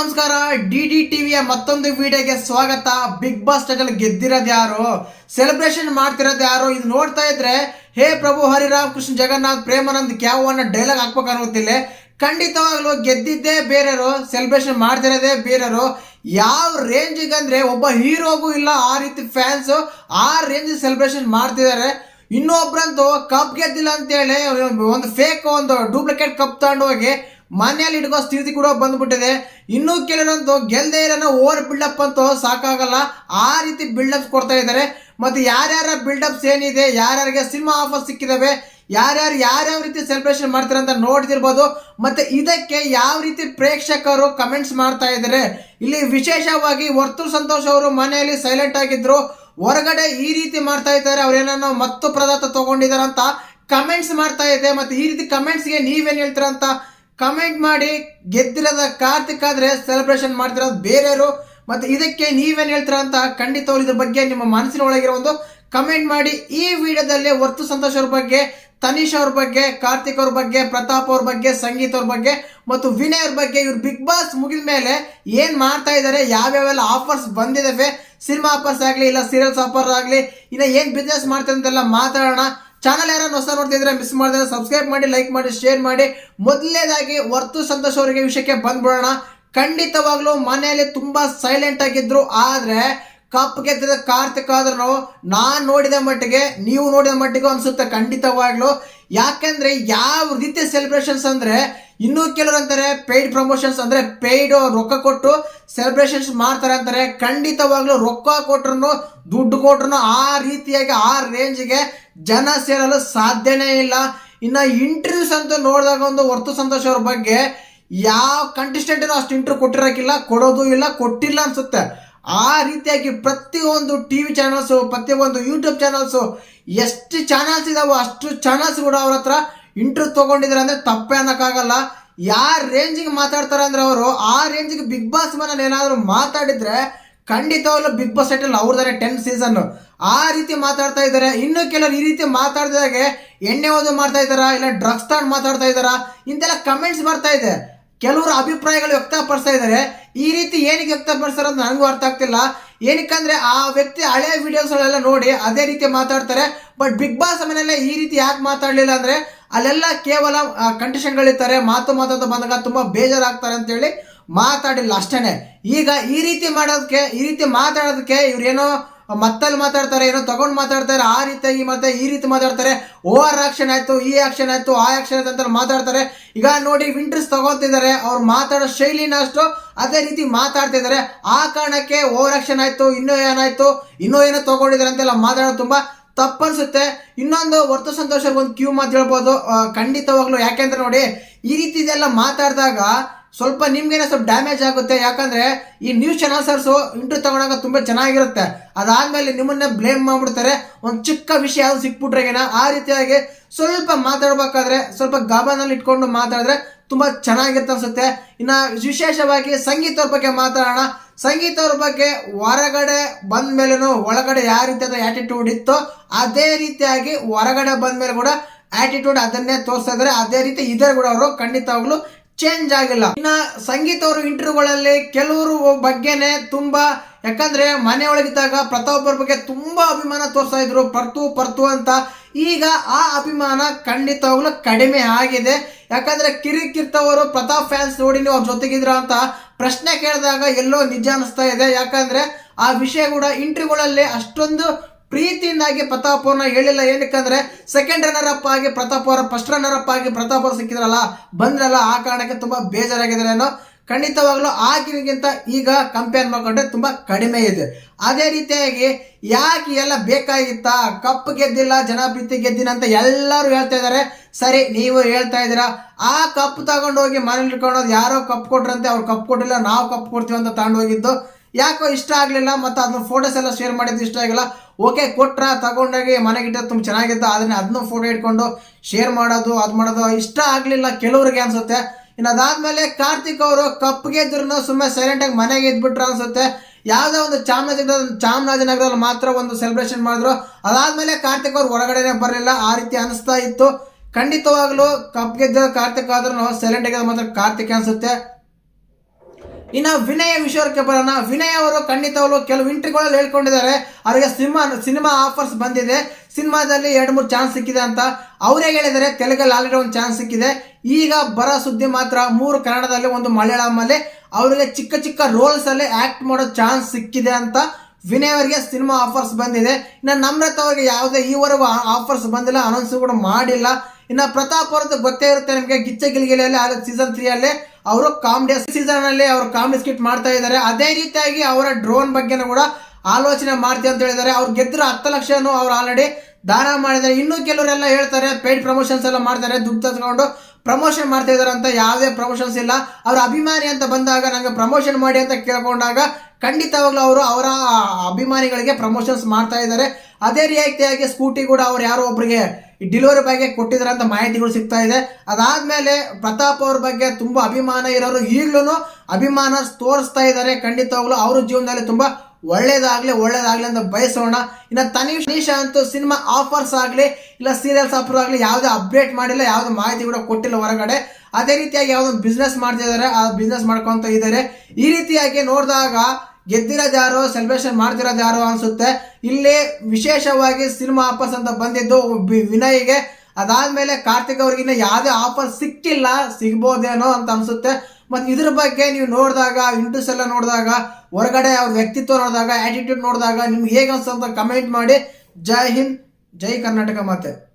ನಮಸ್ಕಾರ. D D ಟಿವಿಯ ಮತ್ತೊಂದು ವಿಡಿಯೋಗೆ ಸ್ವಾಗತ. ಬಿಗ್ ಬಾಸ್ ಗೆದ್ದಿರೋದು ಯಾರು? ಸೆಲೆಬ್ರೇಷನ್ ಮಾಡ್ತಿರೋದು ಯಾರು? ಇದು ನೋಡ್ತಾ ಇದ್ರೆ, ಹೇ ಪ್ರಭು ಹರಿರಾಮ್ ಕೃಷ್ಣ ಜಗನ್ನಾಥ್ ಪ್ರೇಮಾನಂದ್ ಕ್ಯಾವ್ ಅನ್ನೋ ಡೈಲಾಗ್ ಹಾಕ್ಬೇಕು ಅನ್ನೋದಿಲ್ಲ ಖಂಡಿತವಾಗ್ಲೂ ಗೆದ್ದಿದ್ದೇ ಬೇರೆಯವರು ಸೆಲೆಬ್ರೇಷನ್ ಮಾಡ್ತಿರೋದೇ ಬೇರೆಯವರು. ಯಾವ ರೇಂಜಿಗೆ ಅಂದ್ರೆ ಒಬ್ಬ ಹೀರೋಗೂ ಇಲ್ಲ, ಆ ರೀತಿ ಫ್ಯಾನ್ಸ್ ಆ ರೇಂಜ್ ಸೆಲೆಬ್ರೇಷನ್ ಮಾಡ್ತಿದ್ದಾರೆ. ಇನ್ನೊಬ್ರಂತೂ ಕಪ್ ಗೆದ್ದಿಲ್ಲ ಅಂತೇಳಿ, ಒಂದು ಫೇಕ್ ಒಂದು ಡೂಪ್ಲಿಕೇಟ್ ಕಪ್ ತಗೊಂಡು ಹೋಗಿ ಮನೆಯಲ್ಲಿ ಇಟ್ಕೋ, ಸ್ಥಿತಿ ಕೂಡ ಬಂದ್ಬಿಟ್ಟಿದೆ. ಇನ್ನೂ ಕೆಲವರಂತೂ ಗೆಲ್ದೇ ಇರೋ ಓವರ್ ಬಿಲ್ಡಪ್ ಅಂತೂ ಸಾಕಾಗಲ್ಲ. ಆ ರೀತಿ ಬಿಲ್ಡಪ್ಸ್ ಕೊಡ್ತಾ ಇದ್ದಾರೆ. ಮತ್ತೆ ಯಾರ್ಯಾರ ಬಿಲ್ಡಪ್ಸ್ ಏನಿದೆ, ಯಾರ್ಯಾರಿಗೆ ಸಿನಿಮಾ ಆಫರ್ ಸಿಕ್ಕಿದಾವೆ, ಯಾರ್ಯಾರು ಯಾರ್ಯಾವ ರೀತಿ ಸೆಲೆಬ್ರೇಷನ್ ಮಾಡ್ತಾರೆ ಅಂತ ನೋಡ್ತಿರ್ಬೋದು. ಮತ್ತೆ ಇದಕ್ಕೆ ಯಾವ ರೀತಿ ಪ್ರೇಕ್ಷಕರು ಕಮೆಂಟ್ಸ್ ಮಾಡ್ತಾ ಇದ್ದಾರೆ. ಇಲ್ಲಿ ವಿಶೇಷವಾಗಿ ವರ್ತು ಸಂತೋಷ್ ಅವರು ಮನೆಯಲ್ಲಿ ಸೈಲೆಂಟ್ ಆಗಿದ್ರು. ಹೊರಗಡೆ ಈ ರೀತಿ ಮಾಡ್ತಾ ಇದ್ದಾರೆ ಅವ್ರೇನೋ ಮತ್ತು ಪದಾರ್ಥ ತೊಗೊಂಡಿದ್ದಾರೆ ಅಂತ ಕಮೆಂಟ್ಸ್ ಮಾಡ್ತಾ ಇದೆ. ಮತ್ತೆ ಈ ರೀತಿ ಕಮೆಂಟ್ಸ್ಗೆ ನೀವೇನ್ ಹೇಳ್ತೀರಾ ಅಂತ ಕಮೆಂಟ್ ಮಾಡಿ, ಗೆದ್ದಿರೋದ ಕಾರ್ತಿಕ್ ಆದ್ರೆ ಸೆಲೆಬ್ರೇಷನ್ ಮಾಡ್ತಿರೋದು ಬೇರೆಯವರು. ಮತ್ತೆ ಇದಕ್ಕೆ ನೀವೇನು ಹೇಳ್ತೀರಾ ಅಂತ ಖಂಡಿತವಾಗಿ ಇದ್ರ ಬಗ್ಗೆ ನಿಮ್ಮ ಮನಸ್ಸಿನ ಒಳಗಿರೋ ಒಂದು ಕಮೆಂಟ್ ಮಾಡಿ. ಈ ವಿಡಿಯೋದಲ್ಲಿ ವರ್ತು ಸಂತೋಷ್ ಅವ್ರ ಬಗ್ಗೆ, ತನಿಷ್ ಅವ್ರ ಬಗ್ಗೆ, ಕಾರ್ತಿಕ್ ಅವ್ರ ಬಗ್ಗೆ, ಪ್ರತಾಪ್ ಅವ್ರ ಬಗ್ಗೆ, ಸಂಗೀತ್ ಅವ್ರ ಬಗ್ಗೆ, ಮತ್ತು ವಿನಯ್ ಅವ್ರ ಬಗ್ಗೆ ಇವ್ರು ಬಿಗ್ ಬಾಸ್ ಮುಗಿದ ಮೇಲೆ ಏನು ಮಾಡ್ತಾ ಇದ್ದಾರೆ ಯಾವ್ಯಾವೆಲ್ಲ ಆಫರ್ಸ್ ಬಂದಿದಾವೆ ಸಿನಿಮಾ ಆಫರ್ಸ್ ಆಗಲಿ, ಇಲ್ಲ ಸೀರಿಯಲ್ಸ್ ಆಫರ್ ಆಗಲಿ, ಇನ್ನ ಏನ್ ಬಿಸ್ನೆಸ್ ಮಾಡ್ತಾರೆ ಅಂತೆಲ್ಲ ಮಾತಾಡೋಣ. ಚಾನಲ್ ಯಾರು ಹೊಸ ನೋಡ್ತಿದ್ರೆ ಮಿಸ್ ಮಾಡಿದ್ರೆ ಸಬ್ಸ್ಕ್ರೈಬ್ ಮಾಡಿ ಲೈಕ್ ಮಾಡಿ ಶೇರ್ ಮಾಡಿ. ಮೊದಲನೇದಾಗಿ ವರ್ತು ಸಂತೋಷ್ ಅವರಿಗೆ ವಿಷಯಕ್ಕೆ ಬಂದ್ಬಿಡೋಣ. ಖಂಡಿತವಾಗ್ಲೂ ಮನೆಯಲ್ಲಿ ತುಂಬಾ ಸೈಲೆಂಟ್ ಆಗಿದ್ರು, ಆದ್ರೆ ಕಪ್ ಗೆದ್ದಿದ ಕಾರ್ತಿಕ್ ಆದ್ರೂ ನಾನ್ ನೋಡಿದ ಮಟ್ಟಿಗೆ, ನೀವು ನೋಡಿದ ಮಟ್ಟಿಗೆ ಅನ್ಸುತ್ತೆ ಖಂಡಿತವಾಗ್ಲು. ಯಾಕಂದ್ರೆ ಯಾವ ರೀತಿ ಸೆಲೆಬ್ರೇಷನ್ಸ್ ಅಂದ್ರೆ, ಇನ್ನೂ ಕೆಲವರು ಅಂತಾರೆ ಪೇಯ್ಡ್ ಪ್ರಮೋಷನ್ಸ್ ಅಂದ್ರೆ ಪೇಯ್ಡ್ ರೊಕ್ಕ ಕೊಟ್ಟು ಸೆಲೆಬ್ರೇಷನ್ಸ್ ಮಾಡ್ತಾರೆ ಅಂತಾರೆ. ಖಂಡಿತವಾಗ್ಲೂ ರೊಕ್ಕ ಕೊಟ್ರು ದುಡ್ಡು ಕೊಟ್ರು ಆ ರೀತಿಯಾಗಿ ಆ ರೇಂಜ್ಗೆ ಜನ ಸೇರಲು ಸಾಧ್ಯನೇ ಇಲ್ಲ. ಇನ್ನ ಇಂಟರ್ವ್ಯೂಸ್ ಅಂತ ನೋಡಿದಾಗ ಒಂದು ವರ್ತು ಸಂತೋಷ್ ಅವ್ರ ಬಗ್ಗೆ, ಯಾವ ಕಂಟೆಸ್ಟೆಂಟ್ ಅಷ್ಟು ಇಂಟರ್ವ್ಯೂ ಕೊಟ್ಟಿರೋಕ್ಕಿಲ್ಲ ಕೊಡೋದು ಇಲ್ಲ, ಕೊಟ್ಟಿಲ್ಲ ಅನ್ಸುತ್ತೆ. ಆ ರೀತಿಯಾಗಿ ಪ್ರತಿಯೊಂದು ಟಿ ವಿ ಚಾನಲ್ಸು ಪ್ರತಿಯೊಂದು ಯೂಟ್ಯೂಬ್ ಚಾನಲ್ಸು ಎಷ್ಟು ಚಾನಲ್ಸ್ ಇದಾವೋ ಅಷ್ಟು ಚಾನಲ್ಸ್ ಕೂಡ ಅವ್ರ ಹತ್ರ ಇಂಟ್ರೂ ತಗೊಂಡಿದ್ದಾರೆ ಅಂದ್ರೆ ತಪ್ಪೇ ಅನ್ನೋಕ್ಕಾಗಲ್ಲ. ಯಾರ ರೇಂಜಿಗೆ ಮಾತಾಡ್ತಾರೆ ಅಂದರೆ ಅವರು, ಆ ರೇಂಜಿಗೆ ಬಿಗ್ ಬಾಸ್ ಮನೇಲಿ ಏನಾದರೂ ಮಾತಾಡಿದ್ರೆ ಖಂಡಿತವಾಗ್ಲೂ ಬಿಗ್ ಬಾಸ್ ಸೆಟಲ್ ಅವ್ರದಾರೆ ಟೆನ್ ಸೀಸನ್ ಆ ರೀತಿ ಮಾತಾಡ್ತಾ ಇದ್ದಾರೆ. ಇನ್ನು ಕೆಲವರು ಈ ರೀತಿ ಮಾತಾಡಿದಾಗೆ ಎಣ್ಣೆ ಓದು ಮಾಡ್ತಾ ಇದ್ದಾರಾ, ಇಲ್ಲ ಡ್ರಗ್ಸ್ ತಗೊಂಡು ಮಾತಾಡ್ತಾ ಇದ್ದಾರಾ, ಇಂತೆಲ್ಲ ಕಮೆಂಟ್ಸ್ ಬರ್ತಾ ಇದೆ. ಕೆಲವರು ಅಭಿಪ್ರಾಯಗಳು ವ್ಯಕ್ತಪಡಿಸ್ತಾ ಇದ್ದಾರೆ. ಈ ರೀತಿ ಏನಕ್ಕೆ ವ್ಯಕ್ತಪಡಿಸ್ತಾರೆ ನನಗೂ ಅರ್ಥ ಆಗ್ತಿಲ್ಲ. ಏನಕ್ಕಂದ್ರೆ ಆ ವ್ಯಕ್ತಿ ಹಳೆ ವಿಡಿಯೋಸ್ಗಳೆಲ್ಲ ನೋಡಿ ಅದೇ ರೀತಿ ಮಾತಾಡ್ತಾರೆ. ಬಟ್ ಬಿಗ್ ಬಾಸ್ ಮನೆಯಲ್ಲೇ ಈ ರೀತಿ ಯಾಕೆ ಮಾತಾಡಲಿಲ್ಲ ಅಂದ್ರೆ ಅಲ್ಲೆಲ್ಲ ಕೇವಲ ಕಂಡೀಷನ್ಗಳಿರ್ತಾರೆ ಮಾತು ಮಾತಾಡ್ತಾ ಬಂದಾಗ ತುಂಬಾ ಬೇಜಾರಾಗ್ತಾರೆ ಅಂತೇಳಿ ಮಾತಾಡಿಲ್ಲ ಅಷ್ಟೇನೆ. ಈಗ ಈ ರೀತಿ ಮಾಡೋದಕ್ಕೆ, ಈ ರೀತಿ ಮಾತಾಡೋದಕ್ಕೆ ಇವ್ರೇನೋ ಮತ್ತಲ್ಲಿ ಮಾತಾಡ್ತಾರೆ, ಏನೋ ತಗೊಂಡು ಮಾತಾಡ್ತಾರೆ, ಆ ರೀತಿಯಾಗಿ ಮತ್ತೆ ಈ ರೀತಿ ಮಾತಾಡ್ತಾರೆ. ಓವರ್ ಆಕ್ಷನ್ ಆಯ್ತು, ಈ ಆಕ್ಷನ್ ಆಯ್ತು, ಆ ಆಕ್ಷನ್ ಆಯ್ತು ಅಂತ ಮಾತಾಡ್ತಾರೆ. ಈಗ ನೋಡಿ ವಿಂಟರ್ಸ್ ತಗೊಳ್ತಿದ್ದಾರೆ, ಅವ್ರು ಮಾತಾಡೋ ಶೈಲಿನ ಅಷ್ಟು ಅದೇ ರೀತಿ ಮಾತಾಡ್ತಿದ್ದಾರೆ ಆ ಕಾರಣಕ್ಕೆ ಓವರ್ ಆಕ್ಷನ್ ಆಯ್ತು, ಇನ್ನೂ ಏನಾಯ್ತು, ಇನ್ನೂ ಏನೋ ತಗೊಂಡಿದ್ದಾರೆ ಅಂತೆಲ್ಲ ಮಾತಾಡೋದು ತುಂಬಾ ತಪ್ಪನ್ಸುತ್ತೆ. ಇನ್ನೊಂದು ವರ್ತು ಸಂತೋಷಕ್ಕೆ ಒಂದು ಕ್ಯೂ ಮಾತು ಹೇಳ್ಬೋದು. ಖಂಡಿತವಾಗ್ಲು ಯಾಕೆಂದ್ರೆ ನೋಡಿ, ಈ ರೀತಿ ಇದೆಲ್ಲ ಮಾತಾಡಿದಾಗ ಸ್ವಲ್ಪ ನಿಮ್ಗೇನೋ ಸ್ವಲ್ಪ ಡ್ಯಾಮೇಜ್ ಆಗುತ್ತೆ. ಯಾಕಂದ್ರೆ ಈ ನ್ಯೂಸ್ ಚಾನಲ್ಸರ್ಸು ಇಂಟ್ರೂ ತಗೊಂಡಾಗ ತುಂಬಾ ಚೆನ್ನಾಗಿರುತ್ತೆ. ಅದಾದ್ಮೇಲೆ ನಿಮ್ಮನ್ನ ಬ್ಲೇಮ್ ಮಾಡಿಬಿಡ್ತಾರೆ. ಒಂದು ಚಿಕ್ಕ ವಿಷಯ ಯಾವ್ದು ಸಿಕ್ಬಿಟ್ರೆಗೇನ ಆ ರೀತಿಯಾಗಿ ಸ್ವಲ್ಪ ಮಾತಾಡಬೇಕಾದ್ರೆ, ಸ್ವಲ್ಪ ಗಾಬಾನಲ್ಲಿ ಇಟ್ಕೊಂಡು ಮಾತಾಡಿದ್ರೆ ತುಂಬಾ ಚೆನ್ನಾಗಿರುತ್ತೆ ಅನ್ಸುತ್ತೆ. ಇನ್ನ ವಿಶೇಷವಾಗಿ ಸಂಗೀತ ಅವ್ರ ಬಗ್ಗೆ ಮಾತಾಡೋಣ. ಸಂಗೀತ ಅವ್ರ ಬಗ್ಗೆ ಹೊರಗಡೆ ಬಂದ ಮೇಲೂ ಒಳಗಡೆ ಯಾವ ರೀತಿಯಾದ ಆ್ಯಟಿಟ್ಯೂಡ್ ಇತ್ತೋ, ಅದೇ ರೀತಿಯಾಗಿ ಹೊರಗಡೆ ಬಂದ ಮೇಲೆ ಕೂಡ ಆ್ಯಟಿಟ್ಯೂಡ್ ಅದನ್ನೇ ತೋರಿಸ್ತಾ ಅದೇ ರೀತಿ ಇದೇ ಕೂಡ ಅವರು ಖಂಡಿತವಾಗ್ಲು ಚೇಂಜ್ ಆಗಿಲ್ಲ. ಇನ್ನ ಸಂಗೀತ ಅವರು ಇಂಟರ್ವ್ಯೂಗಳಲ್ಲಿ ಕೆಲವರು ಬಗ್ಗೆನೆ ತುಂಬಾ, ಯಾಕಂದ್ರೆ ಮನೆ ಒಳಗಿದ್ದಾಗ ಪ್ರತಾಪ್ ಅವ್ರ ಬಗ್ಗೆ ತುಂಬಾ ಅಭಿಮಾನ ತೋರಿಸ್ತಾ ಇದ್ರು, ಪರ್ತು ಪರ್ತು ಅಂತ. ಈಗ ಆ ಅಭಿಮಾನ ಖಂಡಿತವಾಗ್ಲೂ ಕಡಿಮೆ ಆಗಿದೆ. ಯಾಕಂದ್ರೆ ಕಿರಿಕಿರ್ತವರು ಪ್ರತಾಪ್ ಫ್ಯಾನ್ಸ್ ನೋಡಿ ನೀವು ಅವ್ರ ಜೊತೆಗಿದ್ರ ಅಂತ ಪ್ರಶ್ನೆ ಕೇಳಿದಾಗ ಎಲ್ಲೋ ನಿಜ ಅನಿಸ್ತಾ ಇದೆ. ಯಾಕಂದ್ರೆ ಆ ವಿಷಯ ಕೂಡ ಇಂಟರ್ವ್ಯೂಗಳಲ್ಲಿ ಅಷ್ಟೊಂದು ಪ್ರೀತಿಯಿಂದಾಗಿ ಪ್ರತಾಪ್ ಅವ್ರನ್ನ ಹೇಳಿಲ್ಲ. ಏನಕ್ಕಂದ್ರೆ ಸೆಕೆಂಡ್ ರನ್ನರ್ ಅಪ್ ಆಗಿ ಪ್ರತಾಪ್ ಅವರ ಫಸ್ಟ್ ರನ್ನರ್ ಅಪ್ ಆಗಿ ಪ್ರತಾಪ್ ಅವ್ರು ಸಿಕ್ಕಿದ್ರಲ್ಲ, ಬಂದ್ರಲ್ಲ, ಆ ಕಾರಣಕ್ಕೆ ತುಂಬಾ ಬೇಜಾರಾಗಿದ್ದಾರೆ ಅನ್ನೋ ಖಂಡಿತವಾಗ್ಲೂ ಆಗಿನಗಿಂತ ಈಗ ಕಂಪೇರ್ ಮಾಡ್ಕೊಂಡ್ರೆ ತುಂಬಾ ಕಡಿಮೆ ಇದೆ. ಅದೇ ರೀತಿಯಾಗಿ ಯಾಕೆ ಎಲ್ಲ ಬೇಕಾಗಿತ್ತ? ಕಪ್ ಗೆದ್ದಿಲ್ಲ ಜನಪ್ರೀತಿ ಗೆದ್ದಿನ ಅಂತ ಎಲ್ಲರೂ ಹೇಳ್ತಾ ಇದ್ದಾರೆ. ಸರಿ, ನೀವು ಹೇಳ್ತಾ ಇದ್ದೀರಾ. ಆ ಕಪ್ ತಗೊಂಡೋಗಿ ಮನೇಲಿ ಇಟ್ಕೊಂಡೋದು ಯಾರೋ ಕಪ್ ಕೊಟ್ರಂತೆ, ಅವ್ರು ಕಪ್ ಕೊಟ್ಟಿಲ್ಲ, ನಾವು ಕಪ್ ಕೊಡ್ತೀವಿ ಅಂತ ತಗೊಂಡು ಹೋಗಿದ್ದು ಯಾಕೋ ಇಷ್ಟ ಆಗಲಿಲ್ಲ ಮತ್ತು ಅದನ್ನ ಫೋಟೋಸ್ ಎಲ್ಲ ಶೇರ್ ಮಾಡಿದ್ದು ಇಷ್ಟ ಆಗಿಲ್ಲ. ಓಕೆ ಕೊಟ್ರ, ತಗೊಂಡೋಗಿ ಮನೆಗಿಟ್ಟ ತುಂಬ ಚೆನ್ನಾಗಿತ್ತು. ಆದ್ರೆ ಅದನ್ನ ಫೋಟೋ ಇಟ್ಕೊಂಡು ಶೇರ್ ಮಾಡೋದು, ಅದು ಮಾಡೋದು ಇಷ್ಟ ಆಗಲಿಲ್ಲ ಕೆಲವ್ರಿಗೆ ಅನ್ಸುತ್ತೆ. ಇನ್ನು ಅದಾದಮೇಲೆ ಕಾರ್ತಿಕ್ ಅವರು ಕಪ್ ಗೆದ್ರು ಸುಮ್ಮನೆ ಸೈಲೆಂಟ್ ಆಗಿ ಮನೆಗೆ ಇದ್ಬಿಟ್ರ ಅನ್ಸುತ್ತೆ. ಯಾವುದೋ ಒಂದು ಚಾಮರಾಜನಗರ, ಚಾಮರಾಜನಗರದಲ್ಲಿ ಮಾತ್ರ ಒಂದು ಸೆಲೆಬ್ರೇಷನ್ ಮಾಡಿದ್ರು. ಅದಾದಮೇಲೆ ಕಾರ್ತಿಕ್ ಅವ್ರು ಹೊರಗಡೆನೇ ಬರಲಿಲ್ಲ. ಆ ರೀತಿ ಅನಿಸ್ತಾ ಇತ್ತು. ಖಂಡಿತವಾಗ್ಲೂ ಕಪ್ ಗೆದ್ದ ಕಾರ್ತಿಕ್ ಆದ್ರೂ ಸೈಲೆಂಟ್ ಆಗಿದ್ರೆ ಮಾತ್ರ ಕಾರ್ತಿಕ್ ಅನ್ಸುತ್ತೆ. ಇನ್ನು ವಿನಯ ವಿಷಯಕ್ಕೆ ಬರೋಣ. ವಿನಯ್ ಅವರು ಖಂಡಿತವಾಗ್ಲು ಕೆಲವು ಇಂಟ್ರಿಗಳಲ್ಲಿ ಹೇಳ್ಕೊಂಡಿದ್ದಾರೆ. ಅವರಿಗೆ ಸಿನಿಮಾ ಸಿನಿಮಾ ಆಫರ್ಸ್ ಬಂದಿದೆ. ಸಿನಿಮಾದಲ್ಲಿ ಎರಡು ಮೂರು ಚಾನ್ಸ್ ಸಿಕ್ಕಿದೆ ಅಂತ ಅವರೇ ಹೇಳಿದ್ದಾರೆ. ತೆಲುಗಲ್ಲಿ ಆಲ್ರೆಡಿ ಒಂದು ಚಾನ್ಸ್ ಸಿಕ್ಕಿದೆ. ಈಗ ಬರೋ ಸುದ್ದಿ ಮಾತ್ರ ಮೂರು ಕನ್ನಡದಲ್ಲಿ ಒಂದು ಮಲಯಾಳಮಲ್ಲಿ ಅವರಿಗೆ ಚಿಕ್ಕ ಚಿಕ್ಕ ರೋಲ್ಸ್ ಅಲ್ಲಿ ಆಕ್ಟ್ ಮಾಡೋ ಚಾನ್ಸ್ ಸಿಕ್ಕಿದೆ ಅಂತ ವಿನಯ್ ಅವರಿಗೆ ಸಿನಿಮಾ ಆಫರ್ಸ್ ಬಂದಿದೆ. ಇನ್ನು ನಮ್ರತ್ ಅವರಿಗೆ ಯಾವುದೇ ಈವರೆಗೂ ಆಫರ್ಸ್ ಬಂದಿಲ್ಲ. ಅನೌನ್ಸ್ ಕೂಡ ಮಾಡಿಲ್ಲ. ಇನ್ನು ಪ್ರತಾಪ್ ಅವ್ರದ್ದು ಗೊತ್ತೇ ಇರುತ್ತೆ ನಿಮಗೆ, ಗಿಚ್ಚ ಆದ ಸೀಸನ್ ತ್ರೀ ಅಲ್ಲಿ ಅವರು ಕಾಮಿಡಿ ಸೀಸನ್ ಅಲ್ಲಿ ಅವರು ಕಾಮಿಡಿ ಸ್ಕಿಟ್ ಮಾಡ್ತಾ ಇದ್ದಾರೆ. ಅದೇ ರೀತಿಯಾಗಿ ಅವರ ಡ್ರೋನ್ ಬಗ್ಗೆನೂ ಕೂಡ ಆಲೋಚನೆ ಮಾಡ್ತೀವಿ ಅಂತ ಹೇಳಿದ್ದಾರೆ. ಅವ್ರು ಗೆದ್ದರು ಹತ್ತು ಲಕ್ಷನೂ ಅವ್ರು ಆಲ್ರೆಡಿ ದಾನ ಮಾಡಿದ್ದಾರೆ. ಇನ್ನೂ ಕೆಲವರೆಲ್ಲ ಹೇಳ್ತಾರೆ ಪೇಯ್ಡ್ ಪ್ರಮೋಷನ್ಸ್ ಎಲ್ಲ ಮಾಡ್ತಾರೆ, ದುಡ್ಡು ತಗೊಂಡು ಪ್ರಮೋಷನ್ ಮಾಡ್ತಾ ಇದ್ದಾರೆ ಅಂತ ಯಾವುದೇ ಪ್ರಮೋಷನ್ಸ್ ಇಲ್ಲ. ಅವ್ರ ಅಭಿಮಾನಿ ಅಂತ ಬಂದಾಗ ನನಗೆ ಪ್ರಮೋಷನ್ ಮಾಡಿ ಅಂತ ಕೇಳ್ಕೊಂಡಾಗ ಖಂಡಿತವಾಗ್ಲೂ ಅವರು ಅವರ ಅಭಿಮಾನಿಗಳಿಗೆ ಪ್ರಮೋಷನ್ಸ್ ಮಾಡ್ತಾ ಇದ್ದಾರೆ. ಅದೇ ರೀತಿಯಾಗಿ ಸ್ಕೂಟಿ ಕೂಡ ಅವ್ರು ಯಾರೋ ಒಬ್ರಿಗೆ ಡಿಲಿವರಿ ಬಾಯ್ಗೆ ಕೊಟ್ಟಿದ್ದಾರೆ ಅಂತ ಮಾಹಿತಿಗಳು ಸಿಗ್ತಾ ಇದೆ. ಅದಾದ್ಮೇಲೆ ಪ್ರತಾಪ್ ಅವ್ರ ಬಗ್ಗೆ ತುಂಬಾ ಅಭಿಮಾನ ಇರೋರು ಈಗ್ಲೂ ಅಭಿಮಾನ ತೋರಿಸ್ತಾ ಇದ್ದಾರೆ. ಖಂಡಿತವಾಗ್ಲೂ ಅವ್ರ ಜೀವನದಲ್ಲಿ ತುಂಬಾ ಒಳ್ಳೇದಾಗ್ಲಿ ಒಳ್ಳೇದಾಗ್ಲಿ ಅಂತ ಬಯಸೋಣ. ಇನ್ನು ತನೀಶ್ ತನೀಶಾ ಅಂತೂ ಸಿನಿಮಾ ಆಫರ್ಸ್ ಆಗಲಿ, ಇಲ್ಲ ಸೀರಿಯಲ್ಸ್ ಆಫರ್ ಆಗಲಿ ಯಾವುದೇ ಅಪ್ಡೇಟ್ ಮಾಡಿಲ್ಲ, ಯಾವುದೇ ಮಾಹಿತಿ ಕೂಡ ಕೊಟ್ಟಿಲ್ಲ ಹೊರಗಡೆ. ಅದೇ ರೀತಿಯಾಗಿ ಯಾವುದೋ ಬಿಸ್ನೆಸ್ ಮಾಡ್ತಿದ್ದಾರೆ, ಆ ಬಿಸ್ನೆಸ್ ಮಾಡ್ಕೊಂತ ಇದ್ದಾರೆ. ಈ ರೀತಿಯಾಗಿ ನೋಡಿದಾಗ ಗೆದ್ದಿರೋದು ಯಾರೋ ಸೆಲೆಬ್ರೇಷನ್ ಮಾಡ್ತಿರೋದು ಯಾರೋ ಅನಿಸುತ್ತೆ. ಇಲ್ಲಿ ವಿಶೇಷವಾಗಿ ಸಿನಿಮಾ ಆಫರ್ಸ್ ಅಂತ ಬಂದಿದ್ದು ವಿನಯ್ಗೆ. ಅದಾದಮೇಲೆ ಕಾರ್ತಿಕ್ ಅವ್ರಿಗೆ ಇನ್ನೂ ಯಾವುದೇ ಆಫರ್ ಸಿಕ್ಕಿಲ್ಲ, ಸಿಗ್ಬೋದೇನೋ ಅಂತ ಅನಿಸುತ್ತೆ. ಮತ್ತು ಇದ್ರ ಬಗ್ಗೆ ನೀವು ನೋಡಿದಾಗ ಇಂಟ್ರೆಸ್ಟ್ ಎಲ್ಲ ನೋಡಿದಾಗ, ಹೊರಗಡೆ ಅವ್ರ ವ್ಯಕ್ತಿತ್ವ ನೋಡಿದಾಗ ಆ್ಯಟಿಟ್ಯೂಡ್ ನೋಡಿದಾಗ ನಿಮ್ಗೆ ಹೇಗೆ ಅನ್ಸುತ್ತೆ ಕಮೆಂಟ್ ಮಾಡಿ. ಜೈ ಹಿಂದ್, ಜೈ ಕರ್ನಾಟಕ ಮತ್ತೆ